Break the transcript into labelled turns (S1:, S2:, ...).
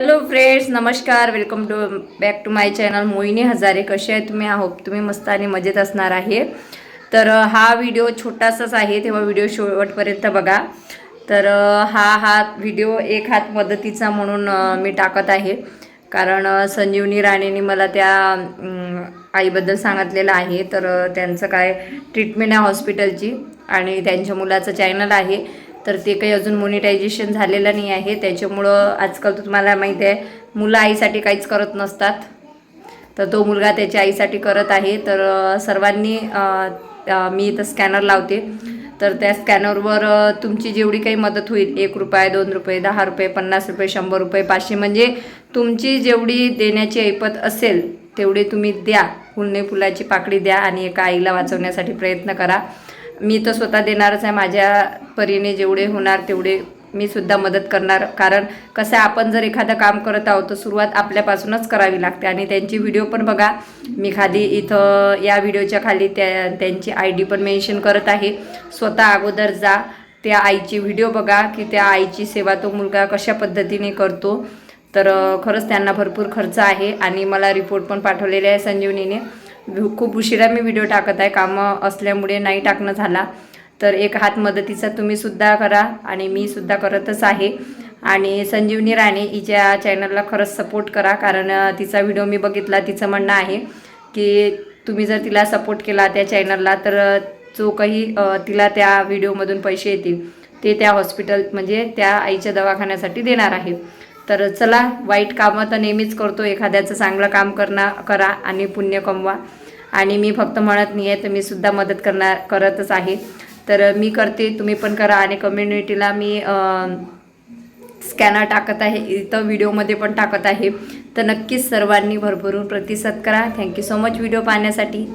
S1: Hello friends नमस्कार. Welcome to back to my channel Mohini Hazare कसे आहे तुम्ही? आहोत तुम्ही मस्त आणि मजेत असणार आहे. तर हा व्हिडिओ छोटासाच आहे. तेव्हा व्हिडिओ शेवटपर्यंत बघा. तर हा हा व्हिडिओ एक हात मदतीचा म्हणून मी टाकत आहे. कारण संजीवनी राणेंनी मला त्या आईबद्दल सांगितलेलं आहे. तर त्यांचं काय ट्रीटमेंट आहे हॉस्पिटलची आणि त्यांच्या मुलाचं चॅनल आहे. तर ते काही अजून मोनिटायझेशन झालेलं नाही आहे. त्याच्यामुळं आजकाल तर तुम्हाला माहिती आहे मुलं आईसाठी काहीच करत नसतात. तर तो मुलगा त्याच्या आईसाठी करत आहे. तर सर्वांनी मी इथं स्कॅनर लावते. तर त्या स्कॅनरवर तुमची जेवढी काही मदत होईल एक रुपये दोन रुपये दहा रुपये पन्नास रुपये शंभर रुपये पाचशे म्हणजे तुमची जेवढी देण्याची ऐपत असेल तेवढे तुम्ही द्या. फुलने फुलाची पाकळी द्या आणि एका आईला वाचवण्यासाठी प्रयत्न करा. मी तर स्वतः देणारच आहे. माझ्या परीने जेवढे होणार तेवढे मी सुद्धा मदत करणार. कारण कसं आहे आपण जर एखादं काम करत आहोत तर सुरुवात आपल्यापासूनच करावी लागते. आणि त्यांची व्हिडिओ पण बघा. मी खाली इथं या व्हिडिओच्या खाली त्या त्यांची आय डी पण मेन्शन करत आहे. स्वतः अगोदर जा. त्या आईची व्हिडिओ बघा की त्या आईची सेवा तो मुलगा कशा पद्धतीने करतो. तर खरंच त्यांना भरपूर खर्च आहे. आणि मला रिपोर्ट पण पाठवलेले आहे संजीवनीने. खूप उशिरा मी व्हिडिओ टाकत आहे. कामं असल्यामुळे नाही टाकणं झाला. तर एक हात मदतीचा तुम्हीसुद्धा करा आणि मी सुद्धा करतच आहे. आणि संजीवनी राणे हिच्या चॅनलला खरंच सपोर्ट करा. कारण तिचा व्हिडिओ मी बघितला. तिचं म्हणणं आहे की तुम्ही जर तिला सपोर्ट केला त्या चॅनलला तर जो काही तिला त्या व्हिडिओमधून पैसे येतील ते त्या हॉस्पिटल म्हणजे त्या आईच्या दवाखान्यासाठी देणार आहे. तर चला वाईट कामं तर नेहमीच करतो. एखाद्याचं चांगलं काम करणार करा आणि पुण्य कमवा. आणि मी फक्त म्हणत नाही आहे तर मी सुद्धा मदत करणार करतच आहे. तर मी करते तुम्ही पण करा आणि कम्युनिटीला मी स्कॅनर टाकत आहे. इथं व्हिडिओमध्ये पण टाकत आहे. तर नक्कीच सर्वांनी भरभरून प्रतिसाद करा. थँक्यू सो मच व्हिडिओ पाहण्यासाठी.